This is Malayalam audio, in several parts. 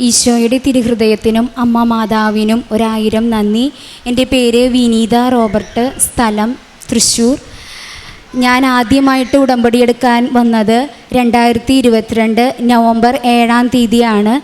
ഈശോയുടെ തിരുഹൃദയത്തിനും അമ്മ മാതാവിനും ഒരായിരം നന്ദി. എന്റെ പേര് വിനീത റോബർട്ട്. സ്ഥലം തൃശ്ശൂർ. ഞാൻ ആദ്യമായിട്ട് ഉടമ്പടിയെടുക്കാൻ വന്നത് രണ്ടായിരത്തി ഇരുപത്തിരണ്ട് നവംബർ ഏഴാം തീയതിയാണ്.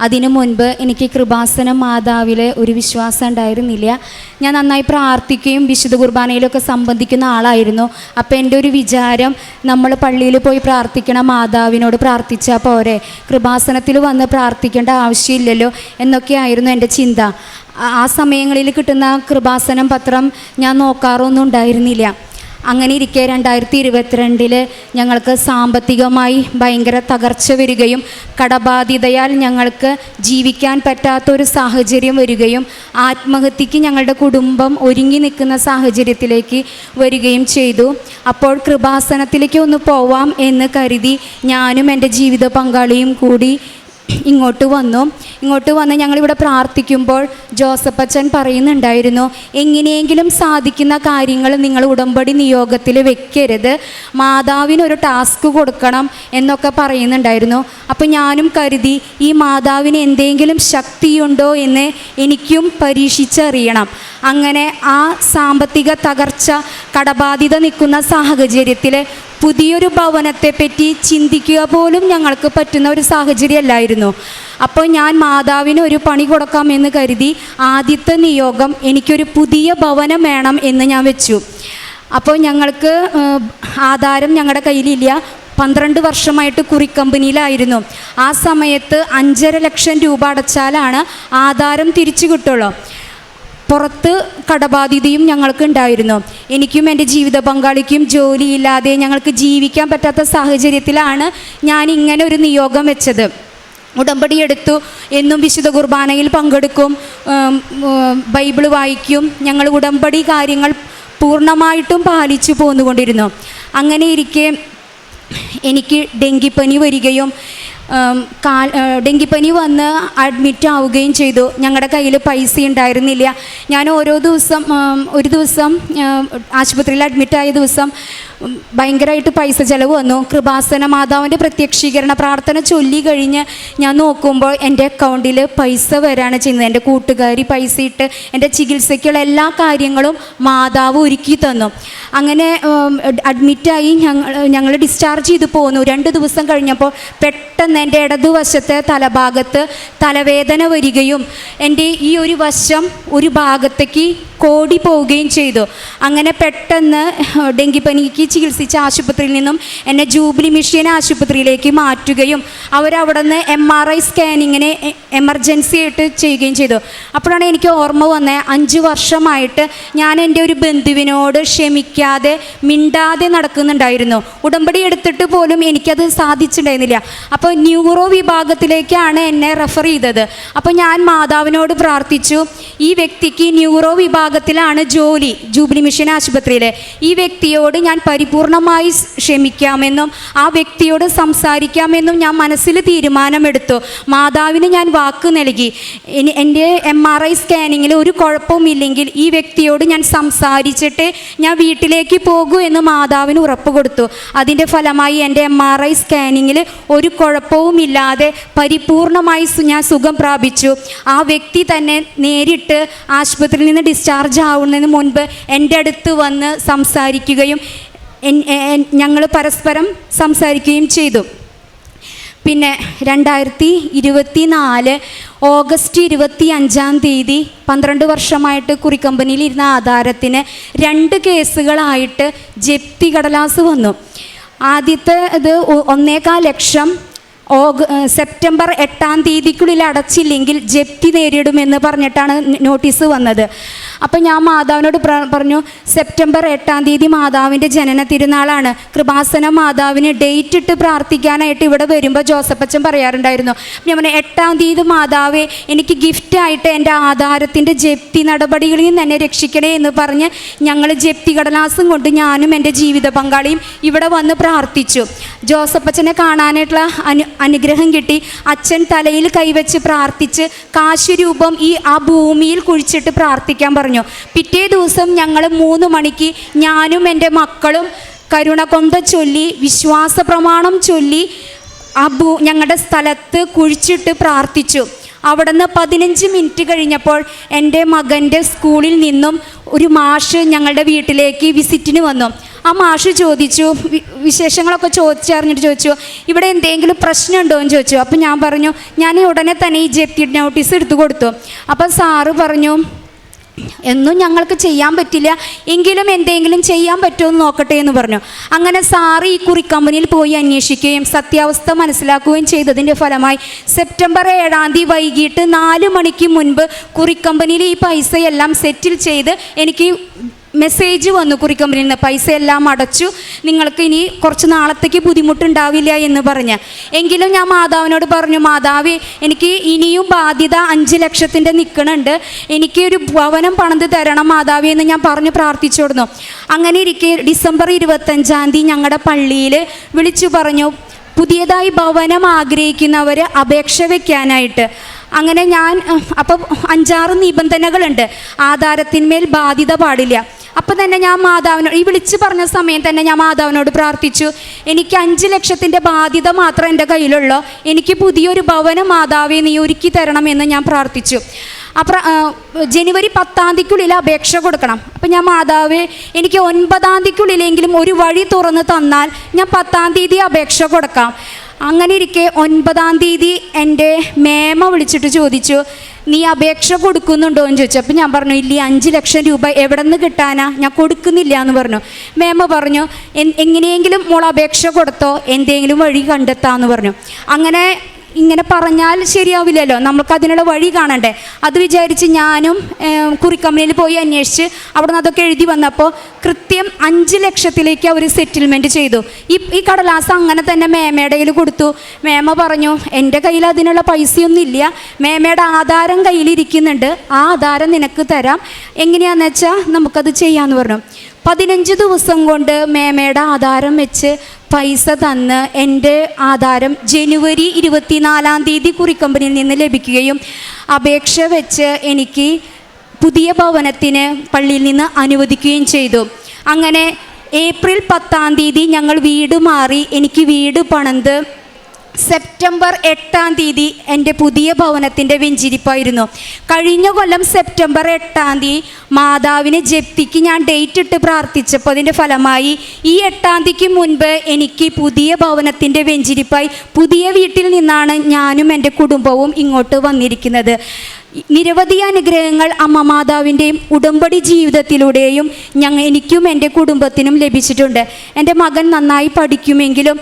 അതിനു മുൻപ് എനിക്ക് കൃപാസന മാതാവിലെ ഒരു വിശ്വാസം ഉണ്ടായിരുന്നില്ല. ഞാൻ നന്നായി പ്രാർത്ഥിക്കുകയും വിശുദ്ധ കുർബാനയിലൊക്കെ സംബന്ധിക്കുന്ന ആളായിരുന്നു. അപ്പോൾ എന്റെ ഒരു വിചാരം നമ്മൾ പള്ളിയിൽ പോയി പ്രാർത്ഥിക്കണ മാതാവിനോട് പ്രാർത്ഥിച്ചാൽ പോരെ. കൃപാസനത്തിൽ വന്ന് പ്രാർത്ഥിക്കേണ്ട ആവശ്യമില്ലല്ലോ എന്നൊക്കെയായിരുന്നു എന്റെ ചിന്ത. ആ- സമയങ്ങളിൽ കിട്ടുന്ന കൃപാസനം പത്രം ഞാൻ നോക്കാറൊന്നും ഉണ്ടായിരുന്നില്ല. അങ്ങനെ ഇരിക്കെ രണ്ടായിരത്തി ഇരുപത്തിരണ്ടിൽ ഞങ്ങൾക്ക് സാമ്പത്തികമായി ഭയങ്കര തകർച്ച വരികയും കടബാധിതയാൽ ഞങ്ങൾക്ക് ജീവിക്കാൻ പറ്റാത്തൊരു സാഹചര്യം വരികയും ആത്മഹത്യക്ക് ഞങ്ങളുടെ കുടുംബം ഒരുങ്ങി നിൽക്കുന്ന സാഹചര്യത്തിലേക്ക് വരികയും ചെയ്തു. അപ്പോൾ കൃപാസനത്തിലേക്ക് ഒന്ന് പോവാം എന്ന് കരുതി ഞാനും എന്റെ ജീവിത പങ്കാളിയും കൂടി ഇങ്ങോട്ട് വന്നു. ഇങ്ങോട്ട് വന്ന് ഞങ്ങളിവിടെ പ്രാർത്ഥിക്കുമ്പോൾ ജോസഫ് അച്ഛൻ പറയുന്നുണ്ടായിരുന്നു എങ്ങനെയെങ്കിലും സാധിക്കുന്ന കാര്യങ്ങൾ നിങ്ങൾ ഉടമ്പടി നിയോഗത്തിൽ വെക്കരുത്. മാതാവിനൊരു ടാസ്ക് കൊടുക്കണം എന്നൊക്കെ പറയുന്നുണ്ടായിരുന്നു. അപ്പോൾ ഞാനും കരുതി ഈ മാതാവിന് എന്തെങ്കിലും ശക്തിയുണ്ടോ എന്ന് എനിക്കും പരീക്ഷിച്ചറിയണം. അങ്ങനെ ആ സാമ്പത്തിക തകർച്ച കടബാധിത നിൽക്കുന്ന സാഹചര്യത്തിൽ പുതിയൊരു ഭവനത്തെപ്പറ്റി ചിന്തിക്കുക പോലും ഞങ്ങൾക്ക് പറ്റുന്ന ഒരു സാഹചര്യമല്ലായിരുന്നു. അപ്പോൾ ഞാൻ മാതാവിന് ഒരു പണി കൊടുക്കാമെന്ന് കരുതി ആദ്യത്തെ നിയോഗം എനിക്കൊരു പുതിയ ഭവനം വേണം എന്ന് ഞാൻ വെച്ചു. അപ്പോൾ ഞങ്ങൾക്ക് ആധാരം ഞങ്ങളുടെ കയ്യിലില്ല. പന്ത്രണ്ട് വർഷമായിട്ട് കുറി കമ്പനിയിലായിരുന്നു. ആ സമയത്ത് അഞ്ചര ലക്ഷം രൂപ അടച്ചാലാണ് ആധാരം തിരിച്ചു കിട്ടുള്ളൂ. പുറത്ത് കടബാധ്യതയും ഞങ്ങൾക്ക് ഉണ്ടായിരുന്നു. എനിക്കും എന്റെ ജീവിത പങ്കാളിക്കും ജോലിയില്ലാതെ ഞങ്ങൾക്ക് ജീവിക്കാൻ പറ്റാത്ത സാഹചര്യത്തിലാണ് ഞാൻ ഇങ്ങനെ ഒരു നിയോഗം വെച്ചത്. ഉടമ്പടി എടുത്തു. എന്നും വിശുദ്ധ കുർബാനയിൽ പങ്കെടുക്കും. ബൈബിൾ വായിക്കും. ഞങ്ങൾ ഉടമ്പടി കാര്യങ്ങൾ പൂർണമായിട്ടും പാലിച്ചു പോന്നുകൊണ്ടിരുന്നു. അങ്ങനെ ഇരിക്കെ എനിക്ക് ഡെങ്കിപ്പനി വരികയും ഡെങ്കിപ്പനി വന്ന് അഡ്മിറ്റ് ആവുകയും ചെയ്തു. ഞങ്ങളുടെ കയ്യിൽ പൈസ ഉണ്ടായിരുന്നില്ല. ഞാൻ ഓരോ ദിവസം ഒരു ദിവസം ആശുപത്രിയിൽ അഡ്മിറ്റായ ദിവസം ഭയങ്കരമായിട്ട് പൈസ ചിലവ് വന്നു. കൃപാസന മാതാവിന്റെ പ്രത്യക്ഷീകരണ പ്രാർത്ഥന ചൊല്ലി കഴിഞ്ഞ് ഞാൻ നോക്കുമ്പോൾ എന്റെ അക്കൗണ്ടിൽ പൈസ വരാണ് ചെയ്യുന്നത്. എന്റെ കൂട്ടുകാരി പൈസ ഇട്ട് എന്റെ ചികിത്സയ്ക്കുള്ള എല്ലാ കാര്യങ്ങളും മാതാവ് ഒരുക്കി തന്നു. അങ്ങനെ അഡ്മിറ്റായി ഞങ്ങൾ ഞങ്ങൾ ഡിസ്ചാർജ് ചെയ്ത് പോന്നു. രണ്ട് ദിവസം കഴിഞ്ഞപ്പോൾ പെട്ടെന്ന് എന്റെ ഇടതുവശത്തെ തലഭാഗത്ത് തലവേദന വരികയും എന്റെ ഈ ഒരു വശം ഒരു ഭാഗത്തേക്ക് കോടി പോവുകയും ചെയ്തു. അങ്ങനെ പെട്ടെന്ന് ഡെങ്കിപ്പനിക്ക് ചികിത്സിച്ച ആശുപത്രിയിൽ നിന്നും എന്നെ ജൂബിലി മിഷ്യൻ ആശുപത്രിയിലേക്ക് മാറ്റുകയും അവരവിടെ നിന്ന് എം ആർ ഐ സ്കാനിങ്ങിനെ എമർജൻസി ആയിട്ട് ചെയ്യുകയും ചെയ്തു. അപ്പോഴാണ് എനിക്ക് ഓർമ്മ വന്നത് അഞ്ച് വർഷമായിട്ട് ഞാൻ എന്റെ ഒരു ബന്ധുവിനോട് ക്ഷമിക്കാതെ മിണ്ടാതെ നടക്കുന്നുണ്ടായിരുന്നു. ഉടമ്പടി എടുത്തിട്ട് പോലും എനിക്കത് സാധിച്ചിട്ടുണ്ടായിരുന്നില്ല. അപ്പോൾ ന്യൂറോ വിഭാഗത്തിലേക്കാണ് എന്നെ റെഫർ ചെയ്തത്. അപ്പോൾ ഞാൻ മാതാവിനോട് പ്രാർത്ഥിച്ചു ഈ വ്യക്തിക്ക് ന്യൂറോ വിഭാഗത്തിലാണ് ജോലി ജൂബിലി മിഷൻ ആശുപത്രിയിൽ ഈ വ്യക്തിയോട് ഞാൻ പരിപൂർണമായി ക്ഷമിക്കാമെന്നും ആ വ്യക്തിയോട് സംസാരിക്കാമെന്നും ഞാൻ മനസ്സിൽ തീരുമാനമെടുത്തു. മാതാവിന് ഞാൻ വാക്ക് നൽകി. ഇനി എന്റെ എം ആർ ഐ സ്കാനിങ്ങിൽ ഒരു കുഴപ്പവുമില്ലെങ്കിൽ ഈ വ്യക്തിയോട് ഞാൻ സംസാരിച്ചിട്ട് ഞാൻ വീട്ടിലേക്ക് പോകൂ എന്ന് മാതാവിന് ഉറപ്പ് കൊടുത്തു. അതിന്റെ ഫലമായി എന്റെ എം ആർ ഐ സ്കാനിങ്ങിൽ ഒരു കുഴപ്പവുമില്ലാതെ പരിപൂർണമായി ഞാൻ സുഖം പ്രാപിച്ചു. ആ വ്യക്തി തന്നെ നേരിട്ട് ആശുപത്രിയിൽ നിന്ന് ഡിസ്ചാർജ് ആവുന്നതിന് മുൻപ് എന്റെ അടുത്ത് വന്ന് സംസാരിക്കുകയും ഞങ്ങൾ പരസ്പരം സംസാരിക്കുകയും ചെയ്തു. പിന്നെ രണ്ടായിരത്തി ഇരുപത്തി നാല് ഓഗസ്റ്റ് ഇരുപത്തി അഞ്ചാം തീയതി പന്ത്രണ്ട് വർഷമായിട്ട് കുറിക്കമ്പനിയിൽ ഇരുന്ന ആധാരത്തിന് രണ്ട് കേസുകളായിട്ട് ജപ്തി കടലാസ് വന്നു. ആദ്യത്തെ ഇത് ഒന്നേകാൽ ലക്ഷം ഓഗ സെപ്റ്റംബർ എട്ടാം തീയതിക്കുള്ളിൽ അടച്ചില്ലെങ്കിൽ ജപ്തി നേരിടുമെന്ന് പറഞ്ഞിട്ടാണ് നോട്ടീസ് വന്നത്. അപ്പം ഞാൻ മാതാവിനോട് പറഞ്ഞു സെപ്റ്റംബർ എട്ടാം തീയതി മാതാവിന്റെ ജനന തിരുനാളാണ്. കൃപാസന മാതാവിന് ഡേറ്റ് ഇട്ട് പ്രാർത്ഥിക്കാനായിട്ട് ഇവിടെ വരുമ്പോൾ ജോസഫച്ചൻ പറയാറുണ്ടായിരുന്നു. ഞാൻ പറഞ്ഞു എട്ടാം തീയതി മാതാവേ എനിക്ക് ഗിഫ്റ്റായിട്ട് എന്റെ ആധാരത്തിന്റെ ജപ്തി നടപടികളിൽ നിന്ന് എന്നെ രക്ഷിക്കണേ എന്ന് പറഞ്ഞ് ഞങ്ങൾ ജപ്തി കടലാസും കൊണ്ട് ഞാനും എന്റെ ജീവിത പങ്കാളിയും ഇവിടെ വന്ന് പ്രാർത്ഥിച്ചു. ജോസഫച്ചനെ കാണാനായിട്ടുള്ള അനു അനുഗ്രഹം കിട്ടി. അച്ഛൻ തലയിൽ കൈവച്ച് പ്രാർത്ഥിച്ച് കാശുരൂപം ഈ ആ ഭൂമിയിൽ കുഴിച്ചിട്ട് പ്രാർത്ഥിക്കാൻ പറഞ്ഞു പിറ്റേ ദിവസം ഞങ്ങൾ മൂന്ന് മണിക്ക് ഞാനും എന്റെ മക്കളും കരുണ കൊന്ത ചൊല്ലി വിശ്വാസ പ്രമാണം ചൊല്ലി ആ ഭൂ ഞങ്ങളുടെ സ്ഥലത്ത് കുഴിച്ചിട്ട് പ്രാർത്ഥിച്ചു. അവിടുന്ന് പതിനഞ്ച് മിനിറ്റ് കഴിഞ്ഞപ്പോൾ എന്റെ മകന്റെ സ്കൂളിൽ നിന്നും ഒരു മാഷ് ഞങ്ങളുടെ വീട്ടിലേക്ക് വിസിറ്റിന് വന്നു. ആ മാഷ് ചോദിച്ചു വിശേഷങ്ങളൊക്കെ ചോദിച്ചറിഞ്ഞിട്ട് ചോദിച്ചു ഇവിടെ എന്തെങ്കിലും പ്രശ്നമുണ്ടോ? എന്ന് ചോദിച്ചു. അപ്പം ഞാൻ പറഞ്ഞു ഞാൻ ഉടനെ തന്നെ ഈ ജപ്തി നോട്ടീസ് എടുത്തു കൊടുത്തു. അപ്പം സാറ് പറഞ്ഞു എന്നും ഞങ്ങൾക്ക് ചെയ്യാൻ പറ്റില്ല എങ്കിലും എന്തെങ്കിലും ചെയ്യാൻ പറ്റുമോ എന്ന് നോക്കട്ടെ എന്ന് പറഞ്ഞു. അങ്ങനെ സാറ് ഈ കുറി കമ്പനിയിൽ പോയി അന്വേഷിക്കുകയും സത്യാവസ്ഥ മനസ്സിലാക്കുകയും ചെയ്തതിന്റെ ഫലമായി സെപ്റ്റംബർ ഏഴാം തീയതി വൈകിട്ട് നാല് മണിക്ക് മുൻപ് കുറി കുറിക്കമ്പനിയിൽ ഈ പൈസയെല്ലാം സെറ്റിൽ ചെയ്ത് എനിക്ക് മെസ്സേജ് വന്നു. കുറിക്കമ്പനിയിൽ നിന്ന് പൈസ എല്ലാം അടച്ചു. നിങ്ങൾക്ക് ഇനി കുറച്ച് നാളത്തേക്ക് ബുദ്ധിമുട്ടുണ്ടാവില്ല എന്ന് പറഞ്ഞ്. എങ്കിലും ഞാൻ മാതാവിനോട് പറഞ്ഞു മാതാവ് എനിക്ക് ഇനിയും ബാധ്യത അഞ്ച് ലക്ഷത്തിന്റെ നിൽക്കണുണ്ട്. എനിക്ക് ഒരു ഭവനം പണിത് തരണം മാതാവി എന്ന് ഞാൻ പറഞ്ഞ് പ്രാർത്ഥിച്ചിരുന്നു അങ്ങനെ ഇരിക്കെ ഡിസംബർ ഇരുപത്തഞ്ചാം തീയതി ഞങ്ങളുടെ പള്ളിയിൽ വിളിച്ചു പറഞ്ഞു പുതിയതായി ഭവനം ആഗ്രഹിക്കുന്നവർ അപേക്ഷ വയ്ക്കാനായിട്ട് അങ്ങനെ ഞാൻ അപ്പം അഞ്ചാറ് നിബന്ധനകളുണ്ട്. ആധാരത്തിന്മേൽ ബാധ്യത പാടില്ല. അപ്പം തന്നെ ഞാൻ മാതാവിനോട് ഈ വിളിച്ചു പറഞ്ഞ സമയം തന്നെ ഞാൻ മാതാവിനോട് പ്രാർത്ഥിച്ചു. എനിക്ക് അഞ്ച് ലക്ഷത്തിന്റെ ബാധ്യത മാത്രം എന്റെ കയ്യിലുള്ളൂ. എനിക്ക് പുതിയൊരു ഭവനം മാതാവെ നീ ഒരുക്കി തരണമെന്ന് ഞാൻ പ്രാർത്ഥിച്ചു. അപ്പം ജനുവരി പത്താം തീയതിക്കുള്ളിൽ അപേക്ഷ കൊടുക്കണം. അപ്പം ഞാൻ മാതാവ് എനിക്ക് ഒൻപതാം തീയതിക്കുള്ളിലെങ്കിലും ഒരു വഴി തുറന്ന് തന്നാൽ ഞാൻ പത്താം തീയതി അപേക്ഷ കൊടുക്കാം. അങ്ങനെ ഇരിക്കെ ഒൻപതാം തീയതി എന്റെ മേമ വിളിച്ചിട്ട് ചോദിച്ചു. നീ അപേക്ഷ കൊടുക്കുന്നുണ്ടോ എന്ന് ചോദിച്ചു. അപ്പം ഞാൻ പറഞ്ഞു ഇല്ല അഞ്ച് ലക്ഷം രൂപ എവിടെ നിന്ന് കിട്ടാനാ? ഞാൻ കൊടുക്കുന്നില്ല എന്ന് പറഞ്ഞു. മേമ പറഞ്ഞു എങ്ങനെയെങ്കിലും മോൾ അപേക്ഷ കൊടുത്തോ എന്തെങ്കിലും വഴി കണ്ടെത്താമെന്ന് പറഞ്ഞു. അങ്ങനെ ഇങ്ങനെ പറഞ്ഞാൽ ശരിയാവില്ലല്ലോ. നമുക്ക് അതിനുള്ള വഴി കാണണ്ടേ. അത് വിചാരിച്ച് ഞാനും കുറിക്കമ്പനിയിൽ പോയി അന്വേഷിച്ച് അവിടെ നിന്ന് അതൊക്കെ എഴുതി വന്നപ്പോൾ കൃത്യം അഞ്ച് ലക്ഷത്തിലേക്ക് അവർ സെറ്റിൽമെന്റ് ചെയ്തു. ഈ ഈ കടലാസ് അങ്ങനെ തന്നെ മേമയുടെ കയ്യിൽ കൊടുത്തു. മേമ പറഞ്ഞു എന്റെ കയ്യിൽ അതിനുള്ള പൈസയൊന്നും ഇല്ല. മേമയുടെ ആധാരം കയ്യിലിരിക്കുന്നുണ്ട്. ആ ആധാരം നിനക്ക് തരാം. എങ്ങനെയാണെന്ന് വെച്ചാൽ നമുക്കത് ചെയ്യാമെന്ന് പറഞ്ഞു. പതിനഞ്ച് ദിവസം കൊണ്ട് മേമയുടെ ആധാരം വെച്ച് പൈസ തന്ന് എന്റെ ആധാരം ജനുവരി ഇരുപത്തിനാലാം തീയതി കുറിക്കമ്പനിയിൽ നിന്ന് ലഭിക്കുകയും അപേക്ഷ വെച്ച് എനിക്ക് പുതിയ ഭവനത്തിന് പള്ളിയിൽ നിന്ന് അനുവദിക്കുകയും ചെയ്തു. അങ്ങനെ ഏപ്രിൽ പത്താം തീയതി ഞങ്ങൾ വീട് മാറി എനിക്ക് വീട് പണിത് സെപ്റ്റംബർ എട്ടാം തീയതി എന്റെ പുതിയ ഭവനത്തിന്റെ വെഞ്ചിരിപ്പായിരുന്നു. കഴിഞ്ഞ കൊല്ലം സെപ്റ്റംബർ എട്ടാം തീയതി മാതാവിനെ ജപ്തിക്ക് ഞാൻ ഡേറ്റ് ഇട്ട് പ്രാർത്ഥിച്ചപ്പോൾ അതിന്റെ ഫലമായി ഈ എട്ടാം തീയതിക്ക് മുൻപ് എനിക്ക് പുതിയ ഭവനത്തിന്റെ വെഞ്ചിരിപ്പായി പുതിയ വീട്ടിൽ നിന്നാണ് ഞാനും എന്റെ കുടുംബവും ഇങ്ങോട്ട് വന്നിരിക്കുന്നത്. നിരവധി അനുഗ്രഹങ്ങൾ അമ്മ മാതാവിന്റെയും ഉടമ്പടി ജീവിതത്തിലൂടെയും ഞങ്ങൾ എനിക്കും എന്റെ കുടുംബത്തിനും ലഭിച്ചിട്ടുണ്ട്. എന്റെ മകൻ നന്നായി പഠിക്കുമെങ്കിലും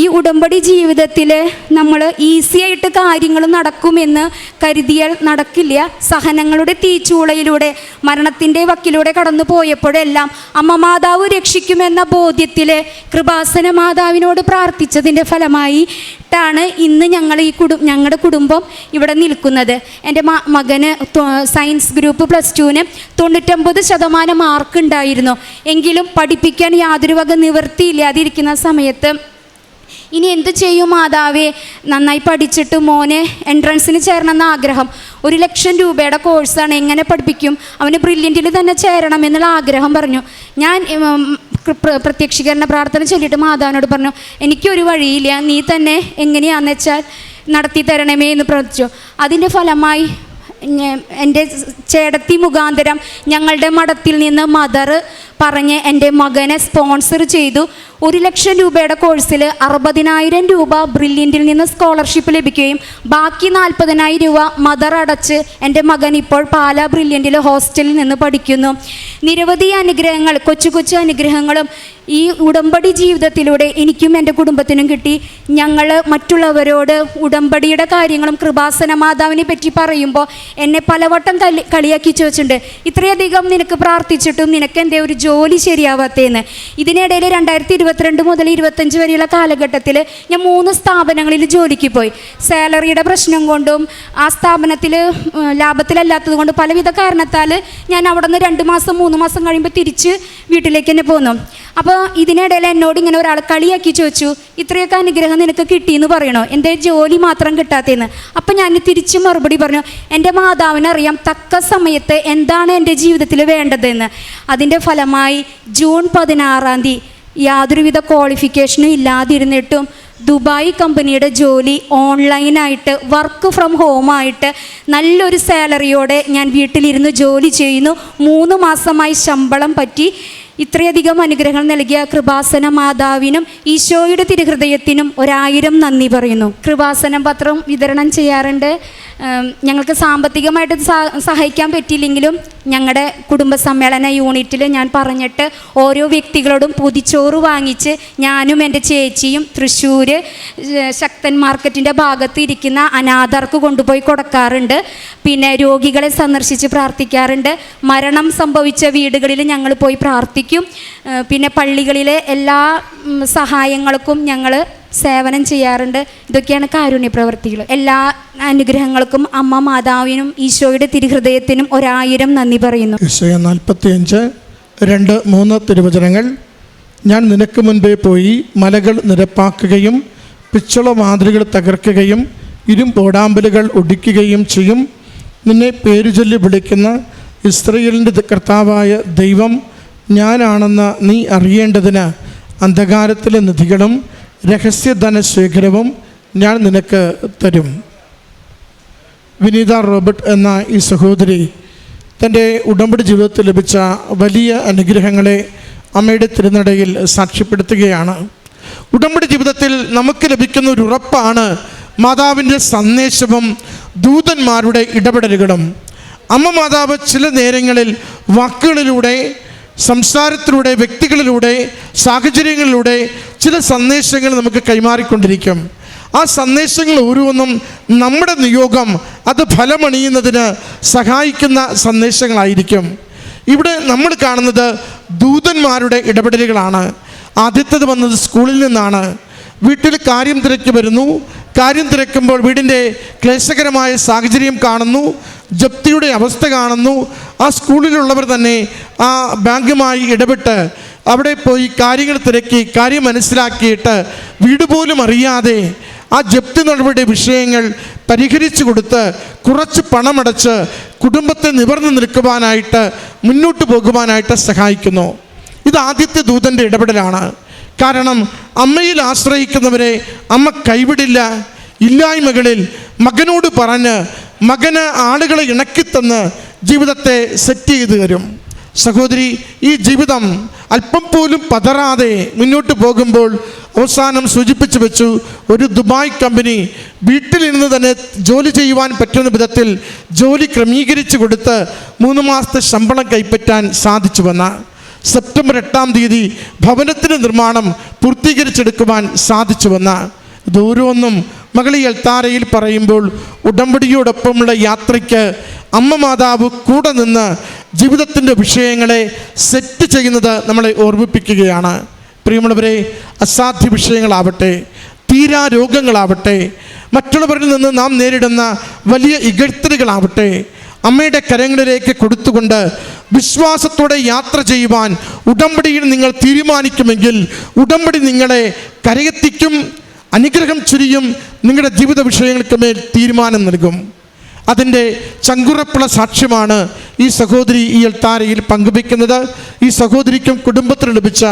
ഈ ഉടമ്പടി ജീവിതത്തിൽ നമ്മൾ ഈസി ആയിട്ട് കാര്യങ്ങൾ നടക്കുമെന്ന് കരുതിയാൽ നടക്കില്ല. സഹനങ്ങളുടെ തീച്ചൂളയിലൂടെ മരണത്തിന്റെ വക്കിലൂടെ കടന്നു പോയപ്പോഴെല്ലാം അമ്മ മാതാവ് രക്ഷിക്കുമെന്ന ബോധ്യത്തിൽ കൃപാസന മാതാവിനോട് പ്രാർത്ഥിച്ചതിന്റെ ഫലമായി ാണ് ഇന്ന് ഞങ്ങൾ ഈ കുടു ഞങ്ങളുടെ കുടുംബം ഇവിടെ നിൽക്കുന്നത്. എന്റെ മകന് സയൻസ് ഗ്രൂപ്പ് പ്ലസ് ടുവിന് തൊണ്ണൂറ്റൊമ്പത് ശതമാനം മാർക്ക് ഉണ്ടായിരുന്നു എങ്കിലും പഠിപ്പിക്കാൻ യാതൊരു വക നിവൃത്തിയില്ലാതിരിക്കുന്ന സമയത്ത് ഇനി എന്ത് ചെയ്യും മാതാവേ? നന്നായി പഠിച്ചിട്ട് മോനെ എൻട്രൻസിന് ചേരണമെന്ന ആഗ്രഹം. ഒരു ലക്ഷം രൂപയുടെ കോഴ്സാണ് എങ്ങനെ പഠിപ്പിക്കും? അവന് ബ്രില്യന്റിൽ തന്നെ ചേരണം എന്നുള്ള ആഗ്രഹം പറഞ്ഞു. ഞാൻ പ്രത്യക്ഷീകരണ പ്രാർത്ഥന ചൊല്ലിയിട്ട് മാതാവിനോട് പറഞ്ഞു എനിക്കൊരു വഴിയില്ല. നീ തന്നെ എങ്ങനെയാണെന്ന് വെച്ചാൽ നടത്തി തരണമേ എന്ന് പ്രാർത്ഥിച്ചു. അതിന്റെ ഫലമായി എന്റെ ചേടത്തി മുഖാന്തരം ഞങ്ങളുടെ മഠത്തിൽ നിന്ന് മദർ പറഞ്ഞ് എന്റെ മകനെ സ്പോൺസർ ചെയ്തു. ഒരു ലക്ഷം രൂപയുടെ കോഴ്സിൽ അറുപതിനായിരം രൂപ ബ്രില്യന്റിൽ നിന്ന് സ്കോളർഷിപ്പ് ലഭിക്കുകയും ബാക്കി നാൽപ്പതിനായിരം രൂപ മദർ അടച്ച് എന്റെ മകൻ ഇപ്പോൾ പാലാ ബ്രില്യന്റിൽ ഹോസ്റ്റലിൽ നിന്ന് പഠിക്കുന്നു. നിരവധി അനുഗ്രഹങ്ങൾ കൊച്ചു കൊച്ചു അനുഗ്രഹങ്ങളും ഈ ഉടമ്പടി ജീവിതത്തിലൂടെ എനിക്കും എന്റെ കുടുംബത്തിനും കിട്ടി. ഞങ്ങൾ മറ്റുള്ളവരോട് ഉടമ്പടിയുടെ കാര്യങ്ങളും കൃപാസന മാതാവിനെ പറ്റി പറയുമ്പോൾ എന്നെ പലവട്ടം കളി കളിയാക്കി ചോദിച്ചിട്ടുണ്ട്. ഇത്രയധികം നിനക്ക് പ്രാർത്ഥിച്ചിട്ടും നിനക്ക് എന്തേ ഒരു ജോലി ശരിയാവാത്തേന്ന്. ഇതിനിടയിൽ രണ്ടായിരത്തി ഇരുപത്തിരണ്ട് മുതൽ ഇരുപത്തഞ്ച് വരെയുള്ള കാലഘട്ടത്തിൽ ഞാൻ മൂന്ന് സ്ഥാപനങ്ങളിൽ ജോലിക്ക് പോയി. സാലറിയുടെ പ്രശ്നം കൊണ്ടും ആ സ്ഥാപനത്തിൽ ലാഭത്തിലല്ലാത്തത് കൊണ്ട് പലവിധ കാരണത്താൽ ഞാൻ അവിടെ നിന്ന് രണ്ട് മാസം മൂന്ന് മാസം കഴിയുമ്പോൾ തിരിച്ച് വീട്ടിലേക്ക് തന്നെ പോന്നു. അപ്പോൾ ഇതിനിടയിൽ എന്നോട് ഇങ്ങനെ ഒരാൾ കളിയാക്കി ചോദിച്ചു ഇത്രയൊക്കെ അനുഗ്രഹം നിനക്ക് കിട്ടിയെന്ന് പറയണോ? എന്റെ ജോലി മാത്രം കിട്ടാത്തതെന്ന്? അപ്പം ഞാൻ തിരിച്ച് മറുപടി പറഞ്ഞു എന്റെ മാതാവിനറിയാം തക്ക സമയത്ത് എന്താണ് എന്റെ ജീവിതത്തിൽ വേണ്ടതെന്ന്. അതിന്റെ ഫലമായി ജൂൺ പതിനാറാം തീയതി യാതൊരുവിധ ക്വാളിഫിക്കേഷനും ഇല്ലാതിരുന്നിട്ടും ദുബായ് കമ്പനിയുടെ ജോലി ഓൺലൈനായിട്ട് വർക്ക് ഫ്രം ഹോമായിട്ട് നല്ലൊരു സാലറിയോടെ ഞാൻ വീട്ടിലിരുന്ന് ജോലി ചെയ്യുന്നു. മൂന്ന് മാസമായി ശമ്പളം പറ്റി. ഇത്രയധികം അനുഗ്രഹം നൽകിയ കൃപാസന മാതാവിനും ഈശോയുടെ തിരുഹൃദയത്തിനും ഒരായിരം നന്ദി പറയുന്നു. കൃപാസനം പത്രം വിതരണം ചെയ്യാറുണ്ട്. ഞങ്ങൾക്ക് സാമ്പത്തികമായിട്ട് സഹായിക്കാൻ പറ്റിയില്ലെങ്കിലും ഞങ്ങളുടെ കുടുംബ സമ്മേളന യൂണിറ്റിൽ ഞാൻ പറഞ്ഞിട്ട് ഓരോ വ്യക്തികളോടും പുതിച്ചോറ് വാങ്ങിച്ച് ഞാനും എന്റെ ചേച്ചിയും തൃശ്ശൂർ ശക്തൻ മാർക്കറ്റിന്റെ ഭാഗത്ത് ഇരിക്കുന്ന അനാഥർക്ക് കൊണ്ടുപോയി കൊടുക്കാറുണ്ട്. പിന്നെ രോഗികളെ സന്ദർശിച്ച് പ്രാർത്ഥിക്കാറുണ്ട്. മരണം സംഭവിച്ച വീടുകളിൽ ഞങ്ങൾ പോയി പ്രാർത്ഥിക്കും. പിന്നെ പള്ളികളിലെ എല്ലാ സഹായങ്ങൾക്കും ഞങ്ങൾ സേവനം ചെയ്യാറുണ്ട്. ഇതൊക്കെയാണ് കാരുണ്യ പ്രവർത്തികൾ. എല്ലാ അനുഗ്രഹങ്ങൾക്കും അമ്മ മാതാവിനും ഈശോയുടെ തിരുഹൃദയത്തിനും ഒരായിരം നന്ദി പറയുന്നു. ഇസയ നാൽപ്പത്തിയഞ്ച് രണ്ട് മൂന്ന് തിരുവചനങ്ങൾ. ഞാൻ നിനക്ക് മുൻപേ പോയി മലകൾ നിരപ്പാക്കുകയും പിച്ചള മാതൃകൾ തകർക്കുകയും ഇരുമ്പോടാമ്പലുകൾ ഒടിക്കുകയും ചെയ്യും. നിന്നെ പേരു ചൊല്ലി വിളിക്കുന്ന ഇസ്രയേലിന്റെ കർത്താവായ ദൈവം ഞാനാണെന്ന് നീ അറിയേണ്ടതിന് അന്ധകാരത്തിലെ നിധികളും രഹസ്യധന ശേഖരവും ഞാൻ നിനക്ക് തരും. വിനീത റോബർട്ട് എന്ന ഈ സഹോദരി തന്റെ ഉടമ്പടി ജീവിതത്തിൽ ലഭിച്ച വലിയ അനുഗ്രഹങ്ങളെ അമ്മയുടെ തിരുനടയിൽ സാക്ഷ്യപ്പെടുത്തുകയാണ്. ഉടമ്പടി ജീവിതത്തിൽ നമുക്ക് ലഭിക്കുന്ന ഒരു ഉറപ്പാണ് മാതാവിന്റെ സന്ദേശവും ദൂതന്മാരുടെ ഇടപെടലുകളും. അമ്മ മാതാവ് ചില നേരങ്ങളിൽ വാക്കുകളിലൂടെ സംസാരത്തിലൂടെ വ്യക്തികളിലൂടെ സാഹചര്യങ്ങളിലൂടെ ചില സന്ദേശങ്ങൾ നമുക്ക് കൈമാറിക്കൊണ്ടിരിക്കും. ആ സന്ദേശങ്ങൾ ഓരോന്നും നമ്മുടെ നിയോഗം അത് ഫലമണിയുന്നതിന് സഹായിക്കുന്ന സന്ദേശങ്ങളായിരിക്കും. ഇവിടെ നമ്മൾ കാണുന്നത് ദൂതന്മാരുടെ ഇടപെടലുകളാണ്. ആദ്യത്തത് വന്നത് സ്കൂളിൽ നിന്നാണ്. വീട്ടിൽ കാര്യം തിരക്കി വരുന്നു. കാര്യം തിരക്കുമ്പോൾ വീടിന്റെ ക്ലേശകരമായ സാഹചര്യം കാണുന്നു. ജപ്തിയുടെ അവസ്ഥ കാണുന്നു. ആ സ്കൂളിലുള്ളവർ തന്നെ ആ ബാങ്കുമായി ഇടപെട്ട് അവിടെ പോയി കാര്യങ്ങൾ തിരക്കി കാര്യം മനസ്സിലാക്കിയിട്ട് വീട് പോലും അറിയാതെ ആ ജപ്തി നടപടി വിഷയങ്ങൾ പരിഹരിച്ചു കൊടുത്ത് കുറച്ച് പണമടച്ച് കുടുംബത്തെ നിവർന്നു നിൽക്കുവാനായിട്ട് മുന്നോട്ട് പോകുവാനായിട്ട് സഹായിക്കുന്നു. ഇത് ആദ്യത്തെ ദൂതന്റെ ഇടപെടലാണ്. കാരണം അമ്മയിൽ ആശ്രയിക്കുന്നവരെ അമ്മ കൈവിടില്ല. ഇല്ലായ്മകളിൽ മകനോട് പറഞ്ഞ് മകന് ആളുകളെ ഇണക്കിത്തന്ന് ജീവിതത്തെ സെറ്റ് ചെയ്തു തരും. സഹോദരി ഈ ജീവിതം അല്പം പോലും പതറാതെ മുന്നോട്ട് പോകുമ്പോൾ അവസാനം സൂചിപ്പിച്ചു വെച്ചു ഒരു ദുബായ് കമ്പനി വീട്ടിൽ നിന്ന് തന്നെ ജോലി ചെയ്യുവാൻ പറ്റുന്ന വിധത്തിൽ ജോലി ക്രമീകരിച്ചു കൊടുത്ത് മൂന്ന് മാസത്തെ ശമ്പളം കൈപ്പറ്റാൻ സാധിച്ചു വന്ന സെപ്റ്റംബർ എട്ടാം തീയതി ഭവനത്തിന്റെ നിർമ്മാണം പൂർത്തീകരിച്ചെടുക്കുവാൻ സാധിച്ചു വന്ന. ഇത് ഓരോന്നും മകളി എൽത്താരയിൽ പറയുമ്പോൾ ഉടമ്പടിയോടൊപ്പമുള്ള യാത്രയ്ക്ക് അമ്മ മാതാവ് കൂടെ നിന്ന് ജീവിതത്തിന്റെ വിഷയങ്ങളെ സെറ്റ് ചെയ്യുന്നത് നമ്മളെ ഓർമ്മിപ്പിക്കുകയാണ്. പ്രിയമുള്ളവരെ അസാധ്യ വിഷയങ്ങളാവട്ടെ തീരാ രോഗങ്ങളാവട്ടെ മറ്റുള്ളവരിൽ നിന്ന് നാം നേരിടുന്ന വലിയ ഇകഴ്ത്തലുകളാവട്ടെ അമ്മയുടെ കരങ്ങളിലേക്ക് കൊടുത്തുകൊണ്ട് വിശ്വാസത്തോടെ യാത്ര ചെയ്യുവാൻ ഉടമ്പടിയിൽ നിങ്ങൾ തീരുമാനിക്കുമെങ്കിൽ ഉടമ്പടി നിങ്ങളെ കരയെത്തിക്കും അനുഗ്രഹം ചുരിയും നിങ്ങളുടെ ജീവിത വിഷയങ്ങൾക്ക് മേൽ തീരുമാനം നൽകും. അതിന്റെ ചങ്കുറപ്പുള്ള സാക്ഷ്യമാണ് ഈ സഹോദരി ഈ എൽത്താരയിൽ പങ്കുവയ്ക്കുന്നത്. ഈ സഹോദരിക്കും കുടുംബത്തിന് ലഭിച്ച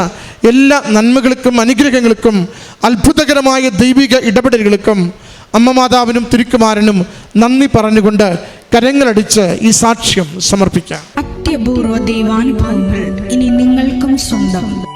എല്ലാ നന്മകൾക്കും അനുഗ്രഹങ്ങൾക്കും അത്ഭുതകരമായ ദൈവിക ഇടപെടലുകൾക്കും അമ്മ മാതാവിനും തിരുക്കുമാരനും നന്ദി പറഞ്ഞുകൊണ്ട് കരങ്ങളടിച്ച് ഈ സാക്ഷ്യം സമർപ്പിക്കാം. അത്യപൂർവ ദൈവാനുഭവങ്ങൾ ഇനി നിങ്ങൾക്കും സ്വന്തം.